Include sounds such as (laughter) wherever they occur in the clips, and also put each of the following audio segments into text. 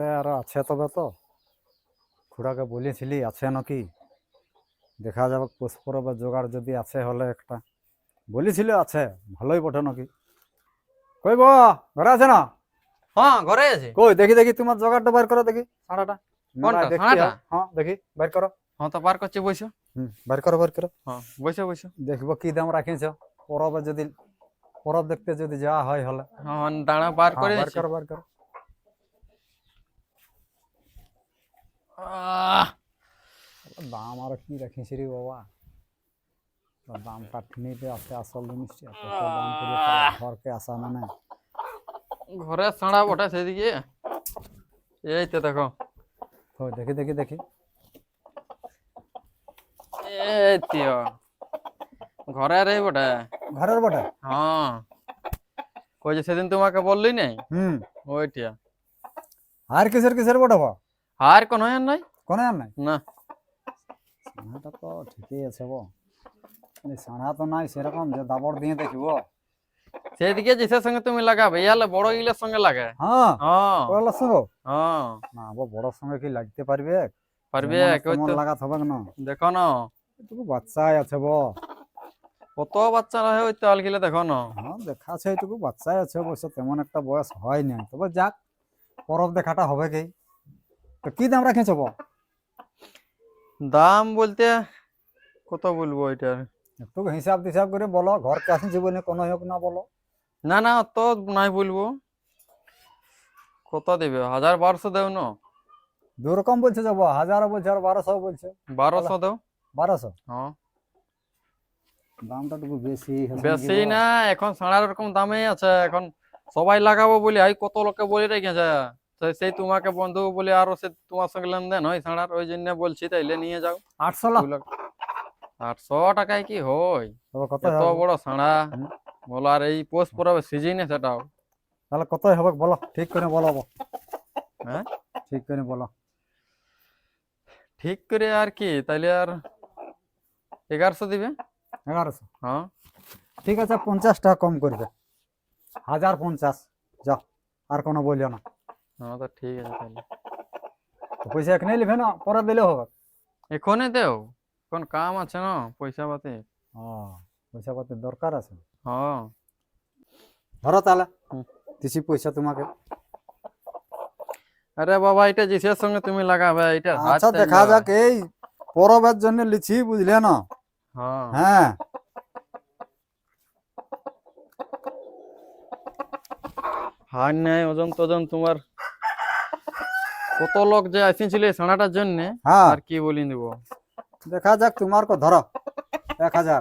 আর আছে তবে তো। খুড়াকে বলেছিলি আছে নাকি? দেখা যাবে পুষ্পরবের জোগাড় যদি আছে হলে একটা। বলেছিল আছে ভালোই বটে নাকি? কই বো ঘরে আছে না? হ্যাঁ ঘরে আছে। কই দেখি দেখি তোমার জোগাড়টা বের করো দেখি সাঁড়াটা কোনটা, সাঁড়াটা? হয়। হ্যাঁ দেখি বের করো। হ্যাঁ তো বার করছে বসো হুম বের করো বের করো। হ্যাঁ বসো বসো দেখব কি দাম রাখিছ। পরবে যদি পরব দেখতে যদি যাওয়া হয় হলে। হ্যাঁ দাঁড়া বার হ্যাঁ, করে বের। করো বার করো। দাম আর কি রাখিস রে বাবা? তো দামটা ঠিনিতে আছে আসল দাম তার ঘরকে আসা মানে ঘরে সাঁড়া বটে সেদিকে এই তো দেখো। তো দেখি দেখি দেখি। এই তিয় ঘরে রে বটে? ঘরের বটে? হ্যাঁ। ওই যে সেদিন তোমাকে বললি নাই? হুম। ওইটিয়া। আর কিসের কিসের বটে বা? আর কোনো আর নাই? কোনো আর নাই? না। সাঁড়াটা তো ঠিকই আছে বো এই সাঁড়া তো নাই সেরকম যে দাবর দিয়ে দেখিব। সেদিকে যেসের সঙ্গে তুমি লাগাবে ইয়ালে বড় গিলের সঙ্গে লাগে। হ্যাঁ হ্যাঁ। ওগুলো শুনো হ্যাঁ। না বড় সঙ্গে কি লাগতে পারবে? পারবে যেমন ওই তো লাগাত হবে না দেখো না। এটুকু বাচ্চাই আছে বো কত বাচ্চা রহে ওই তাল গিলে দেখো না। হ্যাঁ দেখা আছে এইটুকু বাচ্চাই আছে অবশ্য তেমন একটা বয়স হয় না তবে যাক পরব দেখাটা হবে কি? তো কি দাম রাখেছ বো দাম বলতে কত বলব এটার একটু হিসাব টিসাব করে বলো ঘর চাষি জীবনে কোনো হোক না বলো। না না অত নাই বলব। কত দেবে? হাজার বারোশো দেও না। দু রকম বলছে যাব হাজারও বলছে আর বারোশো বলছে। বারোশো দেও? বারোশো? হ্যাঁ। দামটা একটু বেশি বেশি না এখন সাড়ার রকম দামেই আছে এখন সবাই লাগাবো বলে এই কত লোকে বলে রেখেছে। তো সেই তোমাকে বন্ধু বলে আরও সে তোমার সঙ্গে লেনদেন হয় সাড়ার ওই জন্য বলছি তাইলে নিয়ে যাও। আটশো আটশো টাকায় কি হয়? কত এত বড় সাড়া বলো আর এই পোষ পরবে সিজিনে সেটাও। তাহলে কত হবে বলো? ঠিক করে বলো। হ্যাঁ? ঠিক করে বলো। ঠিক করে আর কি তাইলে আর এগারোশো দিবে? এগারোশো। হ্যাঁ। ঠিক আছে পঞ্চাশ টাকা কম করবে। হাজার পঞ্চাশ। যা আর কোনো বলিও না। তো ঠিক আছে তাহলে। পয়সা এখানে লিখে না পরে দিলেও হবে। এখনই দেও এখন কাম আছে না পয়সা পাতি। ও পয়সা পাতি দরকার আছে। হ্যাঁ। ধরো তাহলে। দিছি পয়সা তোমাকে। আরে বাবা এটা জিসের সঙ্গে তুমি লাগাবে এটা আচ্ছা দেখা হয়। যাক এই পরবের জন্য লিছি বুঝলে না? হ্যাঁ। হ্যাঁ। হার নেই ওজন তোজন তোমার কত লোক যে আসিছিল এই সাঁড়াটার জন্য হ্যাঁ। আর কি বলি দিব? দেখা যাক তোমার কো ধরো এক হাজার।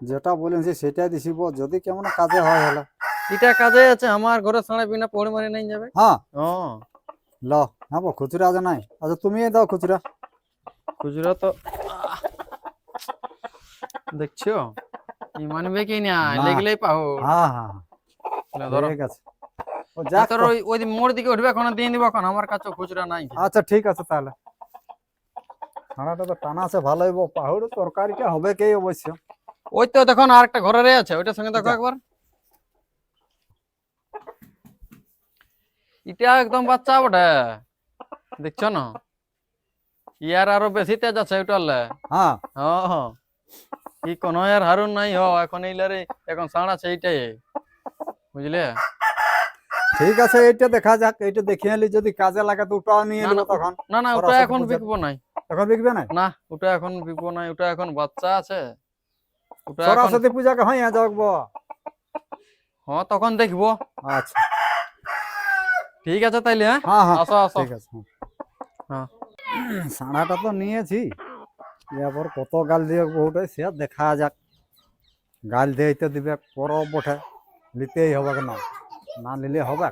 যেটা বলেছি সেটাই দিছিব যদি কেমন কাজে হয় হলে। এটা কাজে আছে আমার ঘরে সাঁড়া বিনা পড়ে মারি নাই যাবে। হ্যাঁ। হ্যাঁ ল হ্যাঁ বো, খুচরা আছে নাই? আচ্ছা তুমি দাও খুচরা। খুচরা তো দেখছ? মানবে কি না। লেগলেই পাও হ্যাঁ হ্যাঁ ধরো ঠিক আছে তোর ওই ওই মোড় দিকে উঠবে? এখন দিয়ে দিব এখন আমার কাছে খুচরা নাই। আচ্ছা ঠিক আছে তাহলে। খানাটা তো টানা আছে পাহুড় তরকারিটা হবে কে অবশ্য। ওই তো দেখুন ঘরে আছে ওইটার সঙ্গে দেখো যা। একবার। এটা একদম বাচ্চা বটে। দেখছ না? ইয়ার আরও বেশি তেজ আছে ওটালে হ্যাঁ। কি কোনো হারুন নাই হ এখন এইলারে এখন সাড় আছে এইটাই। বুঝলে? ঠিক আছে এইটা দেখা যাক এইটা দেখে নিলি যদি কাজে লাগে তো ওটাও নিয়ে না, তখন। না না ওটা এখন বিকবো নাই। এখন বিকবে না না ওটা এখন বিকবো নাই ওটা এখন বাচ্চা আছে। ওটা সরস্বতী পূজাকে হ্যাঁ যাক বো হ্যাঁ তখন দেখব। আচ্ছা। ঠিক আছে তাইলে হ্যাঁ? হ্যাঁ হ্যাঁ আসো আসো। ঠিক আছে হ্যাঁ। সাড়াটা তো নিয়েছি। এরপর কত গাল দিয়ে বহুটা সে দেখা যাক। গাল দিয়ে তো দিবে পরব বটে। নিতেই হবে না। না নিলে হবে।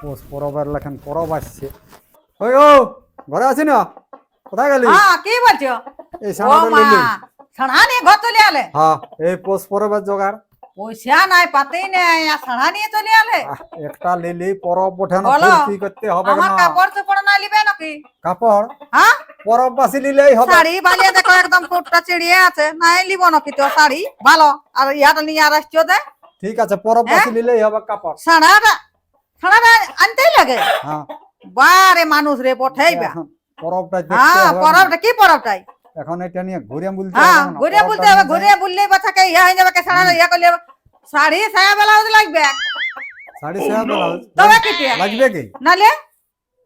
পোষ পরবের লেখেন পরব আসছে। ওই ও ঘরে আছি না? কোথায় গেলি? হ্যাঁ কি বলছো? এই ও সাড়াটা নিলি সাড়া নিয়ে ঘর চলে আলে? হ্যাঁ এই পোষ পরবের জোগাড়। পয়সা নাই পাতেই নাই আর সাড়া নিয়ে চলে আলে? একটা লিলি পরব বটে না। ফুর্তি করতে হবে আমার না? কাপড় চোপড় না লিবে নাকি? কাপড়? হ্যাঁ? পরব বাসি নিলেই হবে। শাড়ি বালিয়ে দেখো একদম কোটটা চিড়িয়ে আছে। নাই লিব নাকি তো শাড়ি? ভালো আর ইয়াটা নিয়ে আর আসছো দে। ঠিক আছে পরব হ্যাঁ? বাসি নিলেই হবে কাপড়। সাড়াটা সাড়াটা আনতেই লাগে। হ্যাঁ। বারে মানুষ রে পঠাইবা। এখন পরবটা দেখতে হ্যাঁ হবে। না। পরবটা কি পরবটাই? এখন এটা নিয়ে ঘুরে বলতে হ্যাঁ হবে না। ঘুরে পরবটা বলতে হবে নিয়ে ঘুরে বললেই বাচ্চাকে ইয়া হয়ে যাবে কে সাড়া ইয়া করলে শাড়ি সায়া ব্লাউজ লাগবে? সাড়ে ছয় ব্লাউজ। তবে কি টিয়া? লাগবে কি? নালে?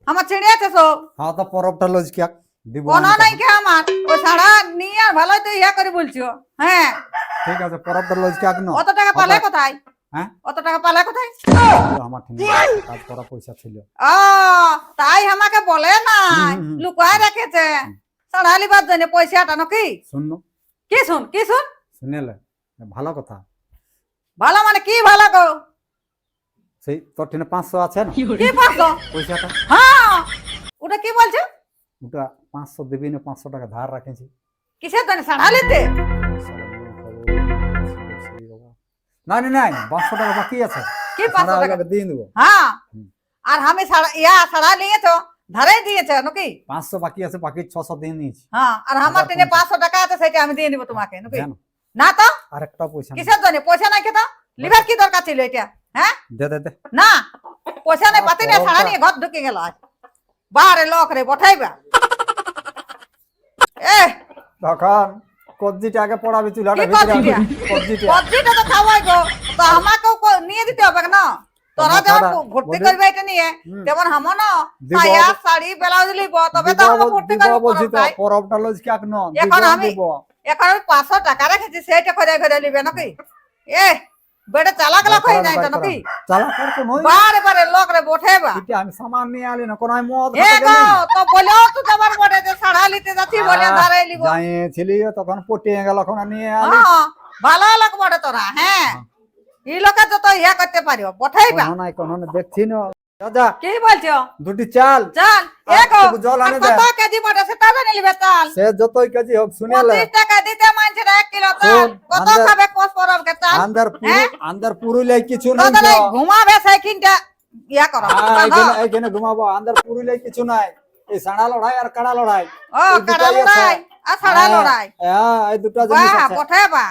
আমার ছেড়ে আছে সব হ্যাঁ তো পরবটা লজ কি। দিব কোনো আমি নাই তখন। কে আমার। ও সাড়া নিয়ে আর ভালোই তো ইয়া করে বলছো। হ্যাঁ। ঠিক আছে পরবটা লজ কি ন অত টাকা পালায় কোথায়? হ্যাঁ? অত টাকা পালায় কোথায়? আমার ঠিক কাজ করা পয়সা ছিল। ও তাই আমাকে বলে না। লুকায় রেখেছে। সাড়া লিবার জন্য পয়সাটা নাকি? শুনলো কি শুন কি শুন? শুনেলে? ভালো কথা। ভালো মানে কি ভালো গো? সেই তোর টিনে পাঁচশো আছে না? কি পারছ পয়সাটা হ্যাঁ ওটা কি বলছো? ওটা পাঁচশো দিবি না পাঁচশো টাকা ধার রাখেছি। কিসের জন্য? সাড়া নাই পাঁচশো টাকা বাকি আছে। কি পাঁচশো টাকা? দিয়ে দেবো। হ্যাঁ। আর আমি সাড়া ইয়া সাড়া নিয়েছো? ধারে দিয়েছে নাকি? পাঁচশো বাকি আছে বাকি ছশো দিয়ে নিয়েছি। হ্যাঁ আর আমার হাজার পাঁচশো টাকা আছে সেটা আমি দিয়ে দিব তোমাকে নাকি? না তো? আর একটা পয়সা। কিসের জন্য? পয়সা নাই খেতো লিভার কি দরকার ছিল এটা? হ্যাঁ? দে দে দে। না। পয়সা নাই পাতি না সাড়া নিয়ে ঘর ঢুকে গেল আজ। বারে লোক রে বঠাইবা। এ তখন কবজিটা আগে পড়াবে চুলাটা কি ভিতরে কবজিটা? কবজিটা তো খাওয়াই গো। তো আমাকে নিয়ে দিতে হবে না তোরা যখন ভর্তি করবে এটা নিয়ে। তেমন হামো না। সায়া শাড়ি ব্লাউজ লিব তবে তো আমরা ভর্তি করব বলছি তো। পরবটা লজ কি এখন এখন আমি- এখন আমি পাঁচশো টাকা রেখেছি সেটা করে খোঁজা লিবে নাকি? এ বেটা চালাক লাখ হয়ে যায় তো নাকি? চালা কর তো নই বারে বারে লোক রে বঠেবা। এটা আমি সামান নিয়ে আলি না কোন আমি মদ এ খেতে গো গেলি। তো বলেও তো যাবার বটে যে সাড়া লিতে যাচ্ছি বলে আহ, ধারে লিব যাইছিলি তখন পটিয়ে গেল এখন নিয়ে আলি। হ্যাঁ ভালো লোক বটে তোরা হ্যাঁ। এই লোকের যত ইয়া করতে পারিও বঠাইবা। কোনো নাই কোনো দেখছি না। দাদা কি বলছো? দুটি চাল। চাল? একটু জল আনে দে। কত কেজি বটে সেটা জানি লিবে চাল? সে যতই কেজি হোক শুনেলে পঁচিশ টাকা দিতে মানছে না এক কিলো চাল। শোন, কত খাবে কোষ পরবকে চাল? আন্দার পুরু হ্যাঁ? আন্দার পুরুলিয়ায় কিছু নাই তো। ঘুমাবে সাইকিনটা ইয়া করো হ্যাঁ, এইখানে এইখানে ঘুমাবো। আন্দার পুরুলিয়ায় কিছু নাই। এই সাড়া লড়াই আর কাড়া লড়াই। ও কাড়া লড়াই আর সাড়া হ্যাঁ, লড়াই। হ্যাঁ এই দুটা জিনিস আছে। পঠাইবা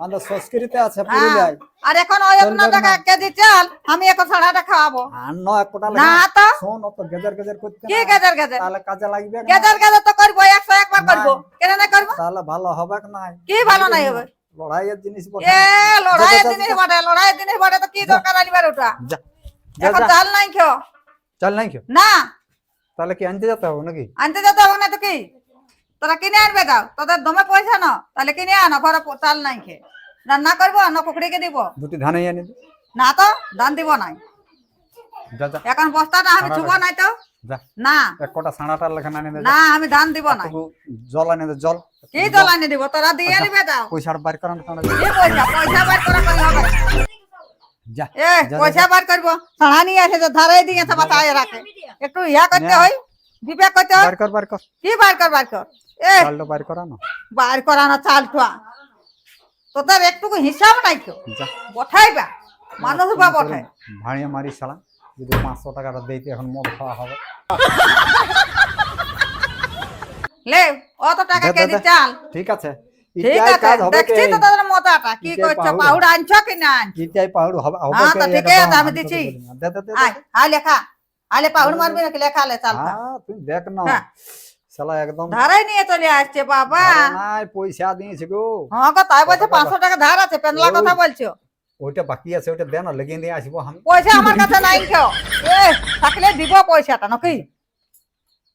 আছে হ্যাঁ। পুরুলিয়ায় আর এখন ওই আপনার টাকা এক কেজি চাল আমি এখন সাড়াটা খাওয়াবো। আর নয় কোটা না তো। শোন অত গেজার গেজার করতে কি না। গেজের গেজের? তাহলে কাজে লাগবে না। গেজের গেজের তো করব একশো একবার করব। না। কেন না করব? তাহলে ভালো হবে কি নাই? কি ভালো নাই হবে? লড়াইয়ের জিনিস বটে। এ লড়াইয়ের জিনিস। বটে লড়াইয়ের জিনিস বটে তো কি দরকার আনিবার ওটা? এখন চাল নাই খেও। চল নাই কেউ না। তাহলে কি আনতে যেতে হবে নাকি? আনতে যেতে হবে না তো কি? তোরা কিনে আনবে দাও তোদের দমে পয়সা না তাহলে কিনে আনো ঘরে চাল নাই খেয়ে রান্না করব না কুকুরিকে দিব। দুটি ধানে না তো ধান দিব নাই। এখন বস্তাটা আমি ছুব নাই তো? না। এক কটা সাঁড়াটার লেখা আনে না আমি ধান দিব নাই। একটু জল আনে দে জল। কি জল আনি দিব? তোরা দিয়ে নিবে দাও পয়সার বার করান কারণে পয়সা? পয়সা বার করা করি হবে? যা এ পয়সা বার করব। সাড়া নিয়ে আসে যে ধারে দিয়েছে বাতায় রাখে। একটু ইয়া করতে হয় বিবেক করতে হয় বার কর বার কর। কি বার কর বার কর? চালটা করানো চাল ঠুয়া তোদের একটুকু হিসাব নাই তো? বঠাইবা? মানুষ বা বঠাই? ভাড়িয়ে মারি শালা যদি পাঁচশো টাকাটা দিতে এখন মদ খাওয়া হবে। লে অত টাকা কেজি চাল। ঠিক আছে। ঠিক আছে দেখছি তো তোদের কি করছ। পাহুড় কি না আনছো? ইটাই হবে হ্যাঁ, তো এটা আছে, আমি আয় আয় লেখা। আলে মারবি নাকি? লেখা চাল হ্যাঁ তুই দেখ না। হ্যাঁ। শালা একদম ধারে নিয়ে চলে আসছে বাবা। নাই পয়সা দিয়েছে গো। হ্যাঁ গো তাই বলছে কত টাকা? পাঁচশো টাকা ধার আছে পেনলা। কথা বলছো। ওইটা বাকি আছে ওইটা দেন লেগে দিয়ে আসব আমি। পয়সা আমার কাছে নাই এ থাকলে দিব পয়সাটা নাকি?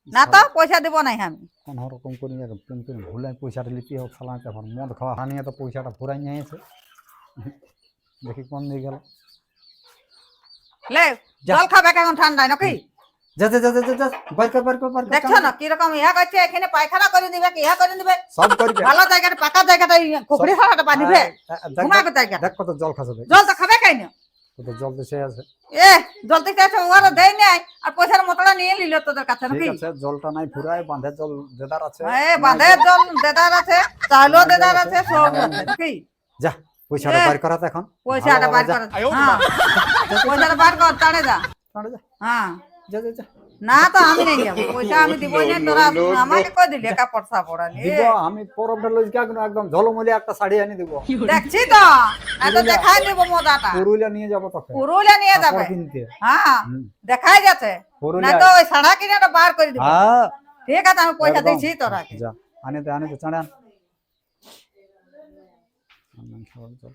না তো পয়সা দিব নাই আমি। কোন রকম করে প্রেম করে ভুলাই পয়সাটা লিতে হোক শালা এখন মদ খাওয়া হানিয়ে তো পয়সাটা ফুরাই নিয়ে এসে। দেখি কোন দিয়ে গেল। লে। জল খাবে এখন ঠান্ডায় নাকি? যা যা যা যা, যা যা কর বার কর বার কর দেখছ না? কীরকম ইহা করছে? এখানে পায়খানা করে দিবে কি ইহা করে দিবে? সব করবে ভালো জায়গাটা পাকা জায়গাটা কুকুরি ছাড়াটা বাঁধিবে হ্যাঁ, ঘুমাবে দেখ, জায়গাটা। দেখ কত জল দেখ জল তো খাবে কেন? কত জল দেশে আছে। এ জল থেকে আছে ওরা দেয় নাই। আর পয়সার মতটা নিয়ে নিল তোদের কাছে নাকি? ঠিক আছে জলটা নাই ফুরায় বাঁধে জল দেদার আছে। এ বাঁধে জল দেদার আছে চালও দেদার আছে। সব নাকি? যা পয়সাটা এ, বার করাতে এখন। পয়সাটা ভালো বার যা, কর। হ্যাঁ পয়সাটা বার কর তাড়ে যা। তাড়া যা। হ্যাঁ। যা যা যা। না তো আমি নেই যাব। পয়সা আমি দিব না তোরা (laughs) আমাকে কই দিলি পড়ালি দিব আমি পরবটা লইকা একদম ঝলমলি একটা শাড়ি এনে দিব। দেখছি তো। এত দেখাই দিব মজাটা। পুরুলিয়া নিয়ে যাব তোকে। পুরুলিয়া নিয়ে যাবে। হ্যাঁ দেখাই যাচ্ছে। না তো ওই কিনে তো বার করে দিব। হ্যাঁ। ঠিক আছে আমি পয়সা। দিচ্ছি তোরা যা আনে তো আনে তো চাড়ান খাবার।